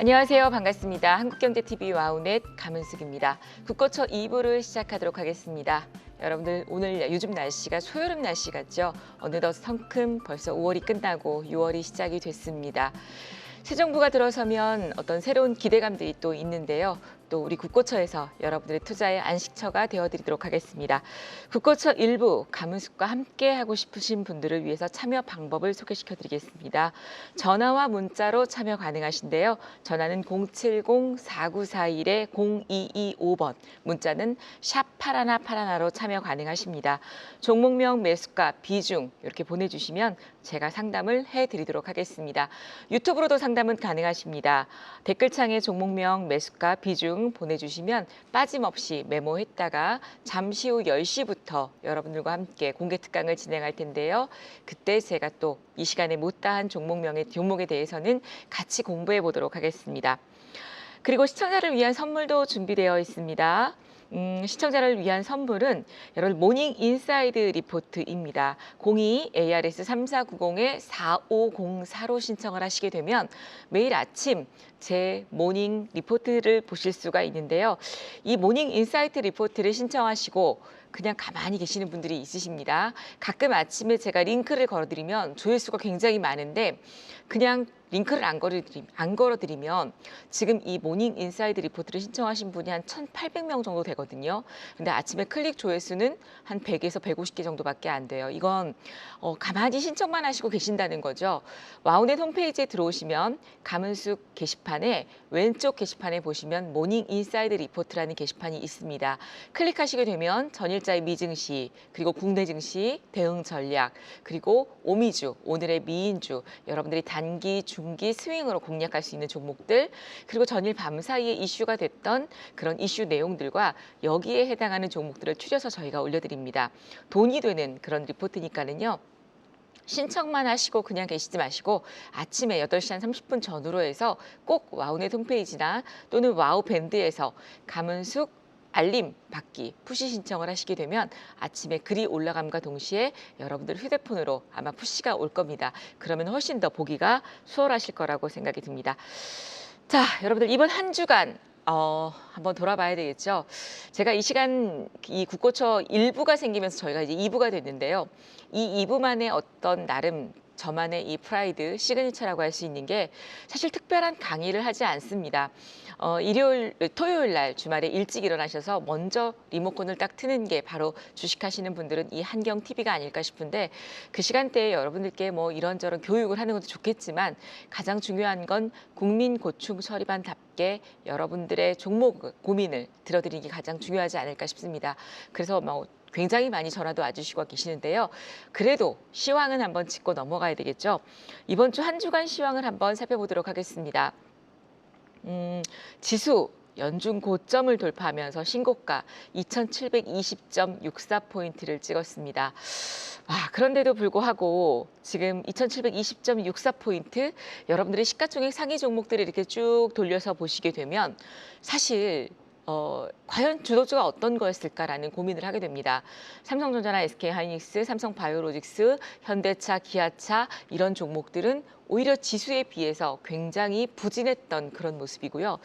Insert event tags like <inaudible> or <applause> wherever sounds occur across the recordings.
안녕하세요. 반갑습니다. 한국경제TV 와우넷 감은숙입니다. 국거처 2부를 시작하도록 하겠습니다. 여러분들 오늘 요즘 날씨가 초여름 날씨 같죠? 어느덧 성큼 벌써 5월이 끝나고 6월이 시작이 됐습니다. 새 정부가 들어서면 어떤 새로운 기대감들이 또 있는데요. 또 우리 국고처에서 여러분들의 투자의 안식처가 되어드리도록 하겠습니다. 국고처 일부 가문숙과 함께 하고 싶으신 분들을 위해서 참여 방법을 소개시켜드리겠습니다. 전화와 문자로 참여 가능하신데요. 전화는 070-4941-0225번, 문자는 샵 파라나파라나로 참여 가능하십니다. 종목명, 매수가, 비중 이렇게 보내주시면 제가 상담을 해드리도록 하겠습니다. 유튜브로도 상담은 가능하십니다. 댓글창에 종목명, 매수가, 비중 보내주시면 빠짐없이 메모했다가 잠시 후 10시부터 여러분들과 함께 공개 특강을 진행할 텐데요. 그때 제가 또 이 시간에 못다한 종목명의 종목에 대해서는 같이 공부해 보도록 하겠습니다. 그리고 시청자를 위한 선물도 준비되어 있습니다. 음, 시청자를 위한 선물은 여러분 모닝 인사이드 리포트입니다. 02 ARS 3490에 4504로 신청을 하시게 되면 매일 아침 제 모닝 리포트를 보실 수가 있는데요. 이 모닝 인사이트 리포트를 신청하시고 그냥 가만히 계시는 분들이 있으십니다. 가끔 아침에 제가 링크를 걸어드리면 조회수가 굉장히 많은데 그냥 링크를 안 걸어드리, 안 걸어드리면 지금 이 모닝 인사이드 리포트를 신청하신 분이 한 1,800명 정도 되거든요. 근데 아침에 클릭 조회수는 한 100에서 150개 정도밖에 안 돼요. 이건 어, 가만히 신청만 하시고 계신다는 거죠. 와우넷 홈페이지에 들어오시면 가문숙 게시판 에 왼쪽 게시판에 보시면 모닝 인사이드 리포트라는 게시판이 있습니다. 클릭하시게 되면 전일자의 미증시 그리고 국내 증시 대응 전략 그리고 오미주 오늘의 미인주 여러분들이 단기 중기 스윙으로 공략할 수 있는 종목들 그리고 전일 밤 사이에 이슈가 됐던 그런 이슈 내용들과 여기에 해당하는 종목들을 추려서 저희가 올려드립니다. 돈이 되는 그런 리포트니까는요. 신청만 하시고 그냥 계시지 마시고 아침에 8시 한 30분 전후로 해서 꼭 와우넷 홈페이지나 또는 와우 밴드에서 가문숙 알림 받기 푸시 신청을 하시게 되면 아침에 글이 올라감과 동시에 여러분들 휴대폰으로 아마 푸시가 올 겁니다. 그러면 훨씬 더 보기가 수월하실 거라고 생각이 듭니다. 자, 여러분들 이번 한 주간 어, 한번 돌아봐야 되겠죠. 제가 이 시간 이 국고처 1부가 생기면서 저희가 이제 2부가 됐는데요. 이 2부만의 어떤 나름 저만의 이 프라이드 시그니처라고 할 수 있는 게 사실 특별한 강의를 하지 않습니다. 어, 일요일, 토요일 날 주말에 일찍 일어나셔서 먼저 리모컨을 딱 트는 게 바로 주식하시는 분들은 이 한경 TV가 아닐까 싶은데 그 시간대에 여러분들께 뭐 이런저런 교육을 하는 것도 좋겠지만 가장 중요한 건 국민 고충 처리반답게 여러분들의 종목 고민을 들어드리는 게 가장 중요하지 않을까 싶습니다. 그래서 뭐 굉장히 많이 전화도 와주시고 계시는데요. 그래도 시황은 한번 짚고 넘어가야 되겠죠. 이번 주 한 주간 시황을 한번 살펴보도록 하겠습니다. 음, 지수 연중 고점을 돌파하면서 신고가 2720.64포인트를 찍었습니다. 아, 그런데도 불구하고 지금 2720.64포인트 여러분들이 시가총액 상위 종목들을 이렇게 쭉 돌려서 보시게 되면 사실 어, 과연 주도주가 어떤 거였을까라는 고민을 하게 됩니다. 삼성전자나 SK하이닉스, 삼성바이오로직스, 현대차, 기아차 이런 종목들은 오히려 지수에 비해서 굉장히 부진했던 그런 모습이고요.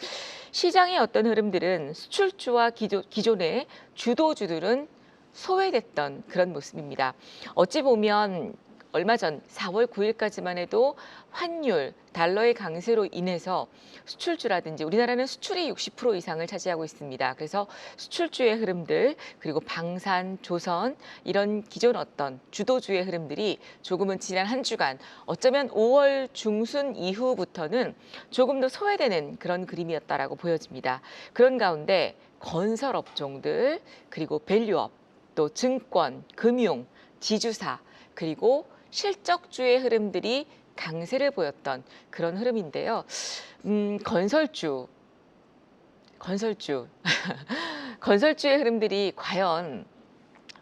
시장의 어떤 흐름들은 수출주와 기존, 기존의 주도주들은 소외됐던 그런 모습입니다. 어찌 보면 얼마 전 4월 9일까지만 해도 환율, 달러의 강세로 인해서 수출주라든지 우리나라는 수출이 60% 이상을 차지하고 있습니다. 그래서 수출주의 흐름들 그리고 방산, 조선 이런 기존 어떤 주도주의 흐름들이 조금은 지난 한 주간 어쩌면 5월 중순 이후부터는 조금 더 소외되는 그런 그림이었다라고 보여집니다. 그런 가운데 건설 업종들 그리고 밸류업 또 증권, 금융, 지주사 그리고 실적주의 흐름들이 강세를 보였던 그런 흐름인데요. 음, 건설주, 건설주, <laughs> 건설주의 흐름들이 과연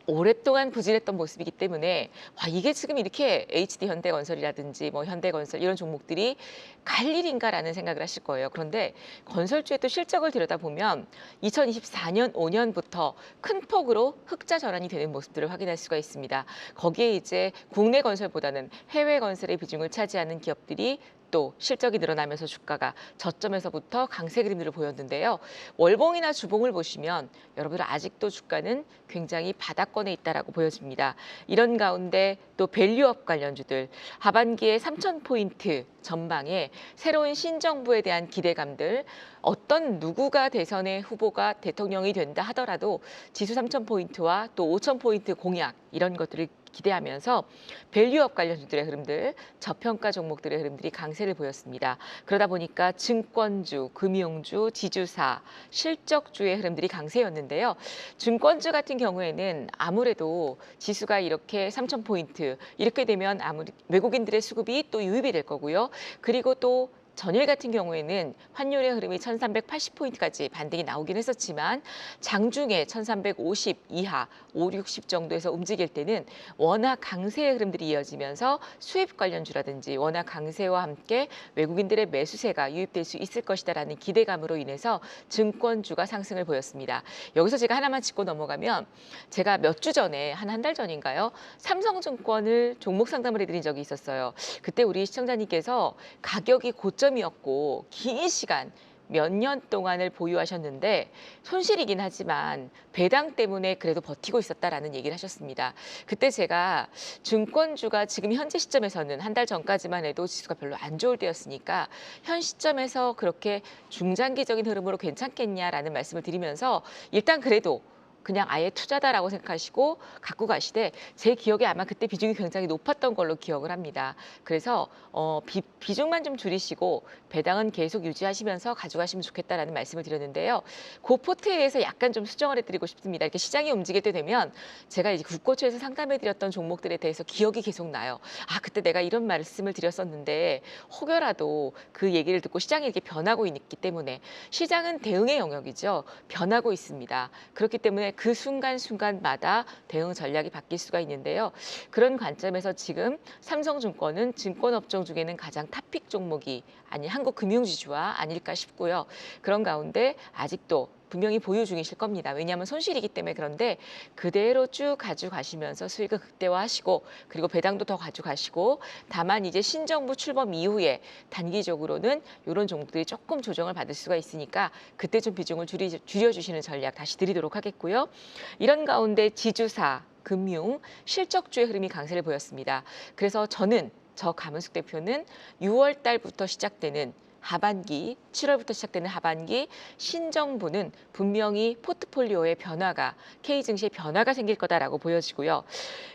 오랫동안 부진했던 모습이기 때문에 와 이게 지금 이렇게 HD 현대건설이라든지 뭐 현대건설 이런 종목들이 갈 일인가라는 생각을 하실 거예요. 그런데 건설주의 또 실적을 들여다보면 2024년 5년부터 큰 폭으로 흑자 전환이 되는 모습들을 확인할 수가 있습니다. 거기에 이제 국내 건설보다는 해외 건설의 비중을 차지하는 기업들이 또 실적이 늘어나면서 주가가 저점에서부터 강세 그림들을 보였는데요. 월봉이나 주봉을 보시면 여러분들 아직도 주가는 굉장히 바닥권에 있다라고 보여집니다. 이런 가운데 또 밸류업 관련주들 하반기에 3천 포인트 전방에 새로운 신정부에 대한 기대감들 어떤 누구가 대선의 후보가 대통령이 된다 하더라도 지수 3천 포인트와 또 5천 포인트 공약 이런 것들을 기대하면서 밸류업 관련주들의 흐름들, 저평가 종목들의 흐름들이 강세를 보였습니다. 그러다 보니까 증권주, 금융주, 지주사, 실적주의 흐름들이 강세였는데요. 증권주 같은 경우에는 아무래도 지수가 이렇게 3천 포인트 이렇게 되면 아무리 외국인들의 수급이 또 유입이 될 거고요. 그리고 또 전일 같은 경우에는 환율의 흐름이 1380포인트까지 반등이 나오긴 했었지만 장중에 1350 이하 5, 60 정도에서 움직일 때는 워낙 강세의 흐름들이 이어지면서 수입 관련주라든지 워낙 강세와 함께 외국인들의 매수세가 유입될 수 있을 것이다라는 기대감으로 인해서 증권주가 상승을 보였습니다. 여기서 제가 하나만 짚고 넘어가면 제가 몇 주 전에 한 한 달 전인가요? 삼성증권을 종목 상담을 해드린 적이 있었어요. 그때 우리 시청자님께서 가격이 고점 이었고 긴 시간 몇 년 동안을 보유하셨는데 손실이긴 하지만 배당 때문에 그래도 버티고 있었다라는 얘기를 하셨습니다. 그때 제가 증권주가 지금 현재 시점에서는 한 달 전까지만 해도 지수가 별로 안 좋을 때였으니까 현 시점에서 그렇게 중장기적인 흐름으로 괜찮겠냐라는 말씀을 드리면서 일단 그래도 그냥 아예 투자다라고 생각하시고 갖고 가시되 제 기억에 아마 그때 비중이 굉장히 높았던 걸로 기억을 합니다. 그래서 어, 비, 비중만 좀 줄이시고 배당은 계속 유지하시면서 가져가시면 좋겠다라는 말씀을 드렸는데요. 그 포트에 대해서 약간 좀 수정을 해드리고 싶습니다. 이렇게 시장이 움직일 때 되면 제가 이제 국고초에서 상담해드렸던 종목들에 대해서 기억이 계속 나요. 아 그때 내가 이런 말씀을 드렸었는데 혹여라도 그 얘기를 듣고 시장이 이렇게 변하고 있기 때문에 시장은 대응의 영역이죠. 변하고 있습니다. 그렇기 때문에 그 순간순간마다 대응 전략이 바뀔 수가 있는데요. 그런 관점에서 지금 삼성증권은 증권업종 중에는 가장 탑픽 종목이 아니 한국금융지주와 아닐까 싶고요. 그런 가운데 아직도 분명히 보유 중이실 겁니다. 왜냐하면 손실이기 때문에 그런데 그대로 쭉 가져가시면서 수익을 극대화하시고 그리고 배당도 더 가져가시고 다만 이제 신정부 출범 이후에 단기적으로는 이런 종목들이 조금 조정을 받을 수가 있으니까 그때 좀 비중을 줄이, 줄여주시는 전략 다시 드리도록 하겠고요. 이런 가운데 지주사, 금융, 실적주의 흐름이 강세를 보였습니다. 그래서 저는 저 가문숙 대표는 6월 달부터 시작되는 하반기, 7월부터 시작되는 하반기 신정부는 분명히 포트폴리오의 변화가 K 증시의 변화가 생길 거다라고 보여지고요.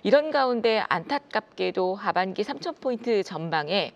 이런 가운데 안타깝게도 하반기 3천 포인트 전방에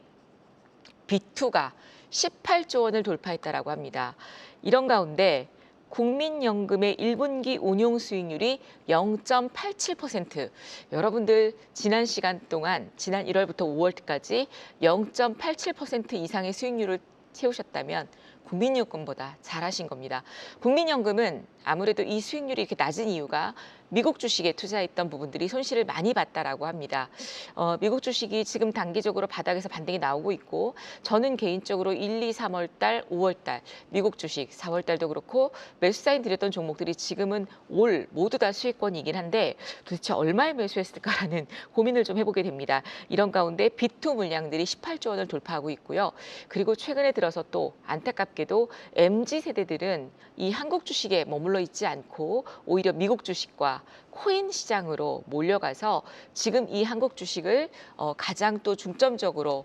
B2가 18조 원을 돌파했다라고 합니다. 이런 가운데 국민연금의 1분기 운용 수익률이 0.87%. 여러분들 지난 시간 동안 지난 1월부터 5월까지 0.87% 이상의 수익률을 채우셨다면 국민연금보다 잘하신 겁니다. 국민연금은 아무래도 이 수익률이 이렇게 낮은 이유가 미국 주식에 투자했던 부분들이 손실을 많이 봤다라고 합니다. 어, 미국 주식이 지금 단기적으로 바닥에서 반등이 나오고 있고 저는 개인적으로 1, 2, 3월 달, 5월 달 미국 주식 4월 달도 그렇고 매수 사인 드렸던 종목들이 지금은 올 모두 다 수익권이긴 한데 도대체 얼마에 매수했을까라는 <laughs> 고민을 좀 해보게 됩니다. 이런 가운데 비투 물량들이 18조 원을 돌파하고 있고요. 그리고 최근에 들어서 또 안타깝게도 MZ 세대들은 이 한국 주식에 머물러 있지 않고 오히려 미국 주식과 코인 시장으로 몰려가서 지금 이 한국 주식을 어, 가장 또 중점적으로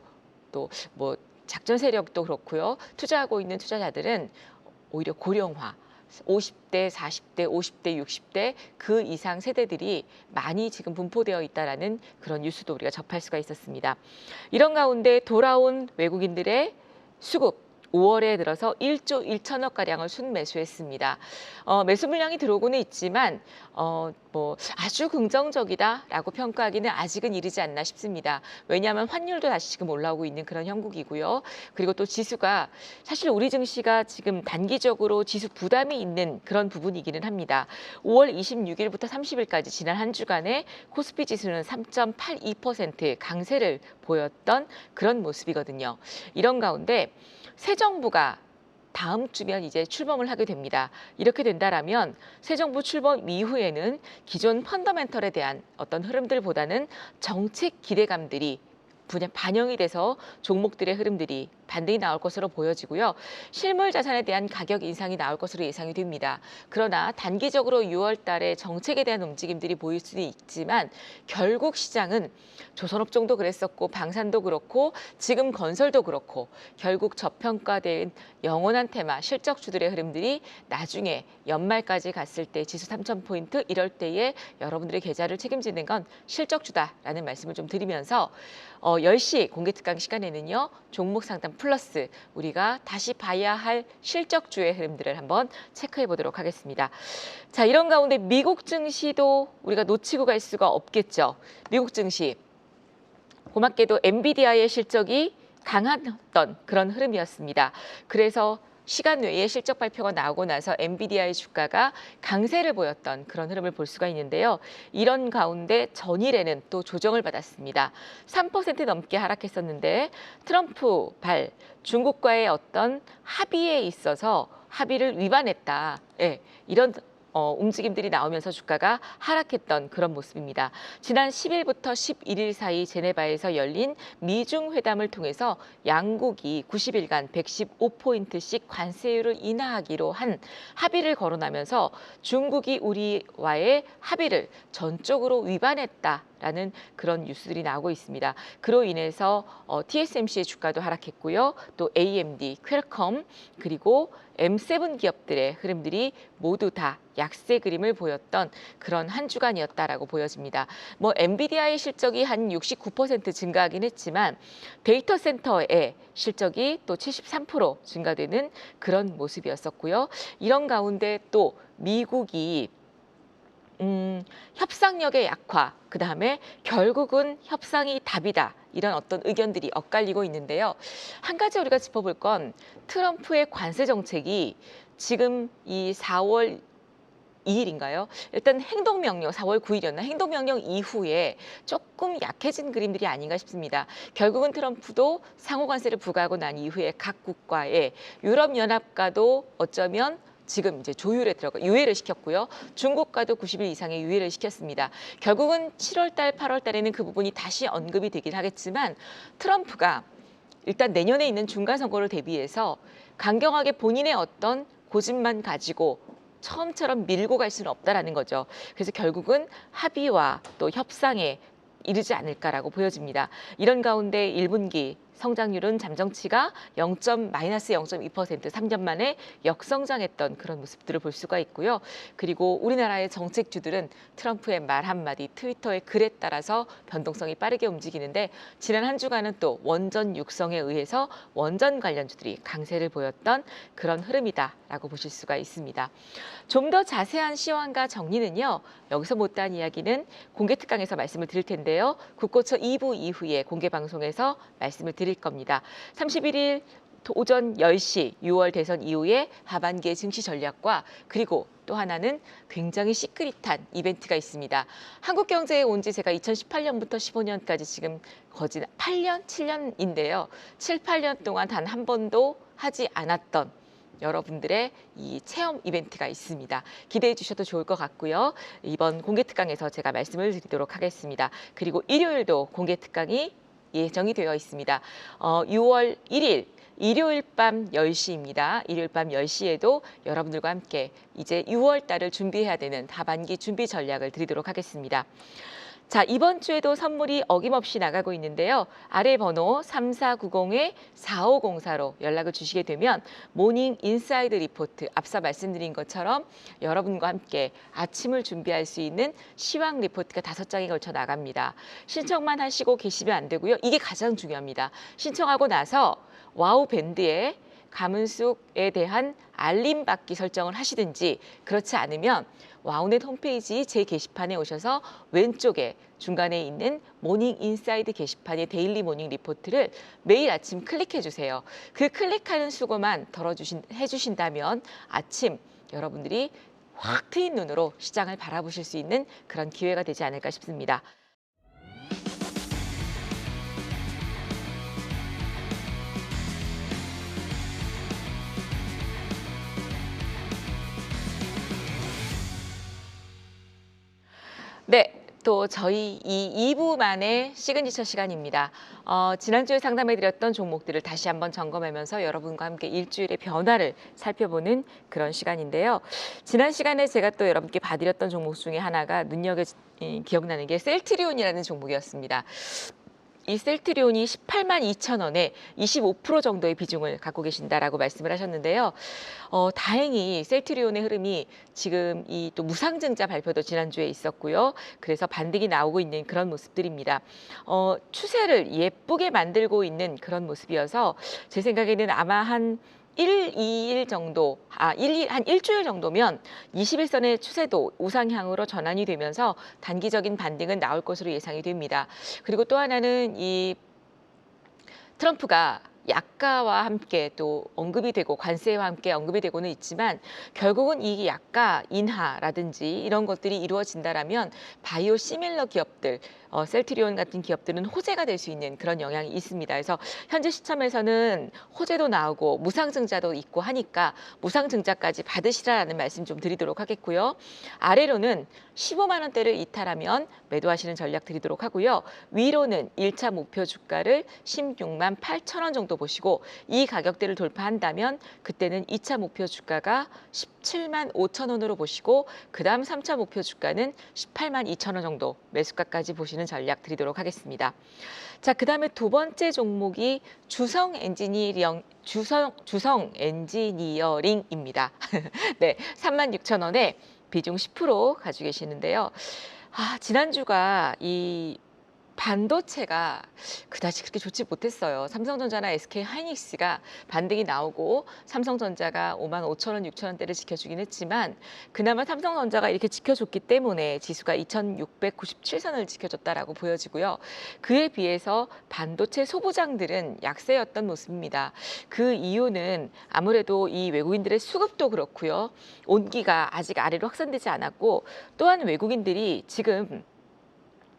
또뭐 작전 세력도 그렇고요. 투자하고 있는 투자자들은 오히려 고령화 50대, 40대, 50대, 60대 그 이상 세대들이 많이 지금 분포되어 있다라는 그런 뉴스도 우리가 접할 수가 있었습니다. 이런 가운데 돌아온 외국인들의 수급 5월에 들어서 1조 1천억 가량을 순매수했습니다. 어, 매수 물량이 들어오고는 있지만 어, 뭐 아주 긍정적이다라고 평가하기는 아직은 이르지 않나 싶습니다. 왜냐하면 환율도 다시 지금 올라오고 있는 그런 형국이고요. 그리고 또 지수가 사실 우리 증시가 지금 단기적으로 지수 부담이 있는 그런 부분이기는 합니다. 5월 26일부터 30일까지 지난 한 주간에 코스피 지수는 3.82% 강세를 보였던 그런 모습이거든요. 이런 가운데 새 정부가 다음 주면 이제 출범을 하게 됩니다. 이렇게 된다라면 새 정부 출범 이후에는 기존 펀더멘털에 대한 어떤 흐름들보다는 정책 기대감들이 분야 반영이 돼서 종목들의 흐름들이 반등이 나올 것으로 보여지고요. 실물 자산에 대한 가격 인상이 나올 것으로 예상이 됩니다. 그러나 단기적으로 6월 달에 정책에 대한 움직임들이 보일 수는 있지만 결국 시장은 조선업종도 그랬었고 방산도 그렇고 지금 건설도 그렇고 결국 저평가된 영원한 테마 실적주들의 흐름들이 나중에 연말까지 갔을 때 지수 3,000포인트 이럴 때에 여러분들의 계좌를 책임지는 건 실적주다라는 말씀을 좀 드리면서 어, 10시 공개특강 시간에는요. 종목 상담 플러스 우리가 다시 봐야 할 실적주의 흐름들을 한번 체크해 보도록 하겠습니다. 자, 이런 가운데 미국 증시도 우리가 놓치고 갈 수가 없겠죠. 미국 증시 고맙게도 엔비디아의 실적이 강했던 그런 흐름이었습니다. 그래서 시간 외에 실적 발표가 나오고 나서 엔비디아의 주가가 강세를 보였던 그런 흐름을 볼 수가 있는데요. 이런 가운데 전일에는 또 조정을 받았습니다. 3% 넘게 하락했었는데 트럼프 발 중국과의 어떤 합의에 있어서 합의를 위반했다. 예, 이런 어, 움직임들이 나오면서 주가가 하락했던 그런 모습입니다. 지난 10일부터 11일 사이 제네바에서 열린 미중 회담을 통해서 양국이 90일간 115포인트씩 관세율을 인하하기로 한 합의를 거론하면서 중국이 우리와의 합의를 전적으로 위반했다 라는 그런 뉴스들이 나오고 있습니다. 그로 인해서 어, TSMC의 주가도 하락했고요. 또 AMD, 퀄컴 그리고 M7 기업들의 흐름들이 모두 다 약세 그림을 보였던 그런 한 주간이었다라고 보여집니다. 뭐 엔비디아의 실적이 한 69% 증가하긴 했지만 데이터 센터의 실적이 또 73% 증가되는 그런 모습이었었고요. 이런 가운데 또 미국이 음, 협상력의 약화, 그 다음에 결국은 협상이 답이다. 이런 어떤 의견들이 엇갈리고 있는데요. 한 가지 우리가 짚어볼 건 트럼프의 관세 정책이 지금 이 4월 2일인가요? 일단 행동명령 4월 9일이었나 행동명령 이후에 조금 약해진 그림들이 아닌가 싶습니다. 결국은 트럼프도 상호관세를 부과하고 난 이후에 각 국가의 유럽연합과도 어쩌면 지금 이제 조율에 들어가 유예를 시켰고요. 중국과도 90일 이상의 유예를 시켰습니다. 결국은 7월 달, 8월 달에는 그 부분이 다시 언급이 되긴 하겠지만 트럼프가 일단 내년에 있는 중간 선거를 대비해서 강경하게 본인의 어떤 고집만 가지고 처음처럼 밀고 갈 수는 없다라는 거죠. 그래서 결국은 합의와 또 협상에 이르지 않을까라고 보여집니다. 이런 가운데 1분기 성장률은 잠정치가 0. 마이너스 0.2% 3년 만에 역성장했던 그런 모습들을 볼 수가 있고요. 그리고 우리나라의 정책주들은 트럼프의 말 한마디, 트위터의 글에 따라서 변동성이 빠르게 움직이는데 지난 한 주간은 또 원전 육성에 의해서 원전 관련주들이 강세를 보였던 그런 흐름이다라고 보실 수가 있습니다. 좀 더 자세한 시황과 정리는요. 여기서 못다한 이야기는 공개 특강에서 말씀을 드릴 텐데요. 국고처 2부 이후에 공개 방송에서 말씀을 드릴 겁니다. 31일 오전 10시 6월 대선 이후에 하반기의 증시 전략과 그리고 또 하나는 굉장히 시크릿한 이벤트가 있습니다. 한국 경제에 온 지 제가 2018년부터 15년까지 지금 거진 8년, 7년인데요. 7, 8년 동안 단 한 번도 하지 않았던 여러분들의 이 체험 이벤트가 있습니다. 기대해 주셔도 좋을 것 같고요. 이번 공개 특강에서 제가 말씀을 드리도록 하겠습니다. 그리고 일요일도 공개 특강이 예정이 되어 있습니다. 어, 6월 1일 일요일 밤 10시입니다. 일요일 밤 10시에도 여러분들과 함께 이제 6월 달을 준비해야 되는 하반기 준비 전략을 드리도록 하겠습니다. 자, 이번 주에도 선물이 어김없이 나가고 있는데요. 아래 번호 3490-4504로 연락을 주시게 되면 모닝 인사이드 리포트 앞서 말씀드린 것처럼 여러분과 함께 아침을 준비할 수 있는 시황 리포트가 다섯 장에 걸쳐 나갑니다. 신청만 하시고 계시면 안 되고요. 이게 가장 중요합니다. 신청하고 나서 와우 밴드에 가문숙에 대한 알림 받기 설정을 하시든지 그렇지 않으면 와우넷 홈페이지 제 게시판에 오셔서 왼쪽에 중간에 있는 모닝 인사이드 게시판의 데일리 모닝 리포트를 매일 아침 클릭해 주세요. 그 클릭하는 수고만 덜어주신 해주신다면 아침 여러분들이 확 트인 눈으로 시장을 바라보실 수 있는 그런 기회가 되지 않을까 싶습니다. 네. 또 저희 이 2부만의 시그니처 시간입니다. 어, 지난주에 상담해드렸던 종목들을 다시 한번 점검하면서 여러분과 함께 일주일의 변화를 살펴보는 그런 시간인데요. 지난 시간에 제가 또 여러분께 봐드렸던 종목 중에 하나가 눈여겨 이, 기억나는 게 셀트리온이라는 종목이었습니다. 이 셀트리온이 18만 2천 원에 25% 정도의 비중을 갖고 계신다라고 말씀을 하셨는데요. 어, 다행히 셀트리온의 흐름이 지금 이 또 무상증자 발표도 지난주에 있었고요. 그래서 반등이 나오고 있는 그런 모습들입니다. 어, 추세를 예쁘게 만들고 있는 그런 모습이어서 제 생각에는 아마 한 1, 2일 정도, 아, 1, 한 일주일 정도면 21선의 추세도 우상향으로 전환이 되면서 단기적인 반등은 나올 것으로 예상이 됩니다. 그리고 또 하나는 이 트럼프가 약가와 함께 또 언급이 되고 관세와 함께 언급이 되고는 있지만 결국은 이 약가 인하라든지 이런 것들이 이루어진다라면 바이오 시밀러 기업들 어, 셀트리온 같은 기업들은 호재가 될 수 있는 그런 영향이 있습니다. 그래서 현재 시점에서는 호재도 나오고 무상증자도 있고 하니까 무상증자까지 받으시라라는 말씀 좀 드리도록 하겠고요. 아래로는 15만 원대를 이탈하면 매도하시는 전략 드리도록 하고요. 위로는 1차 목표 주가를 16만 8천 원 정도 보시고 이 가격대를 돌파한다면 그때는 2차 목표 주가가 17만 5천 원으로 보시고 그다음 3차 목표 주가는 18만 2천 원 정도 매수가까지 보시는 전략 드리도록 하겠습니다. 자, 그다음에 두 번째 종목이 주성 엔지니어링 주성 주성 엔지니어링입니다. <laughs> 네, 3만 6천 원에 비중 10% 가지고 계시는데요. 아, 지난주가 이 반도체가 그다지 그렇게 좋지 못했어요. 삼성전자나 SK 하이닉스가 반등이 나오고 삼성전자가 5만 5천 원, 6천 원대를 지켜주긴 했지만 그나마 삼성전자가 이렇게 지켜줬기 때문에 지수가 2,697선을 지켜줬다라고 보여지고요. 그에 비해서 반도체 소부장들은 약세였던 모습입니다. 그 이유는 아무래도 이 외국인들의 수급도 그렇고요. 온기가 아직 아래로 확산되지 않았고 또한 외국인들이 지금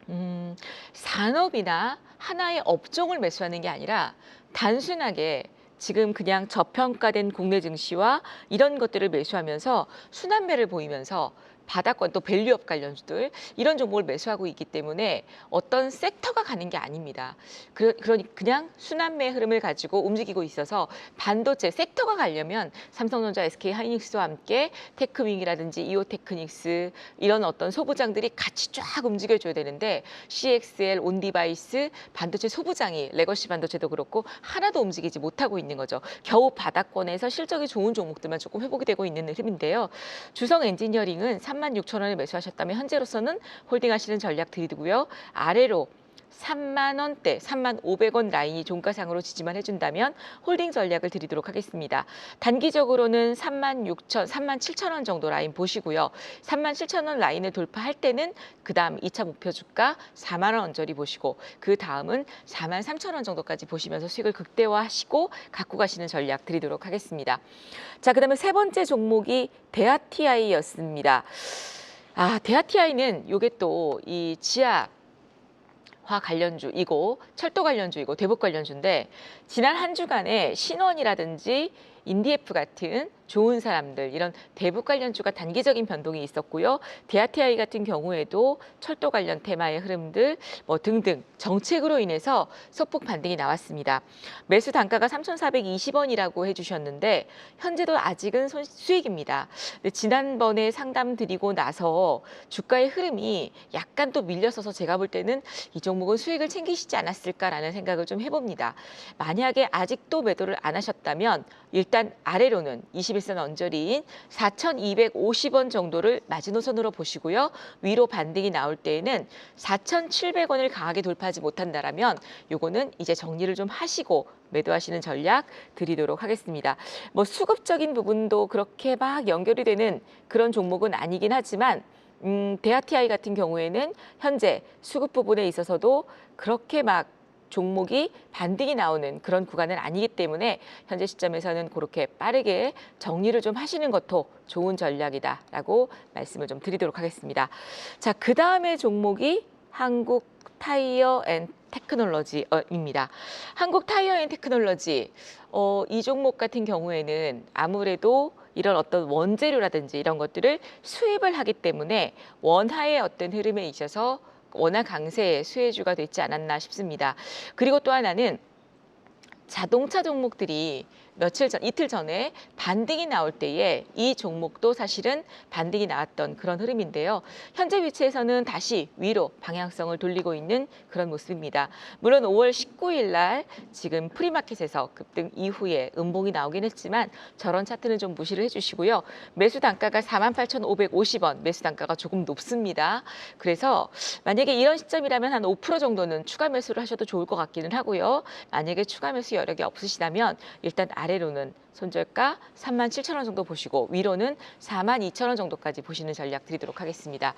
음, 산업이나 하나의 업종을 매수하는 게 아니라 단순하게 지금 그냥 저평가된 국내 증시와 이런 것들을 매수하면서 순환매를 보이면서 바닥권 또 밸류업 관련주들 이런 종목을 매수하고 있기 때문에 어떤 섹터가 가는 게 아닙니다. 그, 그러니 그냥 순환매 흐름을 가지고 움직이고 있어서 반도체 섹터가 가려면 삼성전자, SK 하이닉스와 함께 테크윙이라든지 이오테크닉스 이런 어떤 소부장들이 같이 쫙 움직여줘야 되는데 CXL, 온디바이스, 반도체 소부장이 레거시 반도체도 그렇고 하나도 움직이지 못하고 있는 거죠. 겨우 바닥권에서 실적이 좋은 종목들만 조금 회복이 되고 있는 흐름인데요. 주성 엔지니어링은 3만 6천 원에 매수하셨다면 현재로서는 홀딩하시는 전략 드리고요. 아래로 3만 원대, 3만 500원 라인이 종가상으로 지지만 해준다면 홀딩 전략을 드리도록 하겠습니다. 단기적으로는 3만 6천, 3만 7천 원 정도 라인 보시고요. 3만 7천 원 라인을 돌파할 때는 그 다음 2차 목표 주가 4만 원 언저리 보시고 그 다음은 4만 3천 원 정도까지 보시면서 수익을 극대화하시고 갖고 가시는 전략 드리도록 하겠습니다. 자, 그 다음에 세 번째 종목이 데아티아이였습니다. 아, 데아티아이는 요게 또 이 지하 화 관련주이고 철도 관련주이고 대북 관련주인데 지난 한 주간에 신원이라든지 인디에프 같은 좋은 사람들 이런 대북 관련 주가 단기적인 변동이 있었고요. 데아티아이 같은 경우에도 철도 관련 테마의 흐름들 뭐 등등 정책으로 인해서 소폭 반등이 나왔습니다. 매수 단가가 3,420원이라고 해주셨는데 현재도 아직은 손- 수익입니다. 근데 지난번에 상담 드리고 나서 주가의 흐름이 약간 또 밀려서서 제가 볼 때는 이 종목은 수익을 챙기시지 않았을까라는 생각을 좀 해봅니다. 만약에 아직도 매도를 안 하셨다면 일단 아래로는 21선 언저리인 4,250원 정도를 마지노선으로 보시고요. 위로 반등이 나올 때에는 4,700원을 강하게 돌파하지 못한다라면 요거는 이제 정리를 좀 하시고 매도하시는 전략 드리도록 하겠습니다. 뭐 수급적인 부분도 그렇게 막 연결이 되는 그런 종목은 아니긴 하지만 음, 데아티아이 같은 경우에는 현재 수급 부분에 있어서도 그렇게 막 종목이 반등이 나오는 그런 구간은 아니기 때문에 현재 시점에서는 그렇게 빠르게 정리를 좀 하시는 것도 좋은 전략이다라고 말씀을 좀 드리도록 하겠습니다. 자, 그 다음에 종목이 한국 타이어 앤 테크놀로지입니다. 한국 타이어 앤 테크놀로지 어, 이 종목 같은 경우에는 아무래도 이런 어떤 원재료라든지 이런 것들을 수입을 하기 때문에 원화의 어떤 흐름에 있어서 워낙 강세의 수혜주가 됐지 않았나 싶습니다. 그리고 또 하나는 자동차 종목들이 며칠 전, 이틀 전에 반등이 나올 때에 이 종목도 사실은 반등이 나왔던 그런 흐름인데요. 현재 위치에서는 다시 위로 방향성을 돌리고 있는 그런 모습입니다. 물론 5월 19일 날 지금 프리마켓에서 급등 이후에 음봉이 나오긴 했지만 저런 차트는 좀 무시를 해주시고요. 매수 단가가 48,550원, 매수 단가가 조금 높습니다. 그래서 만약에 이런 시점이라면 한 5% 정도는 추가 매수를 하셔도 좋을 것 같기는 하고요. 만약에 추가 매수 여력이 없으시다면 일단 아래로는 손절가 3만 7천 원 정도 보시고 위로는 4만 2천 원 정도까지 보시는 전략 드리도록 하겠습니다.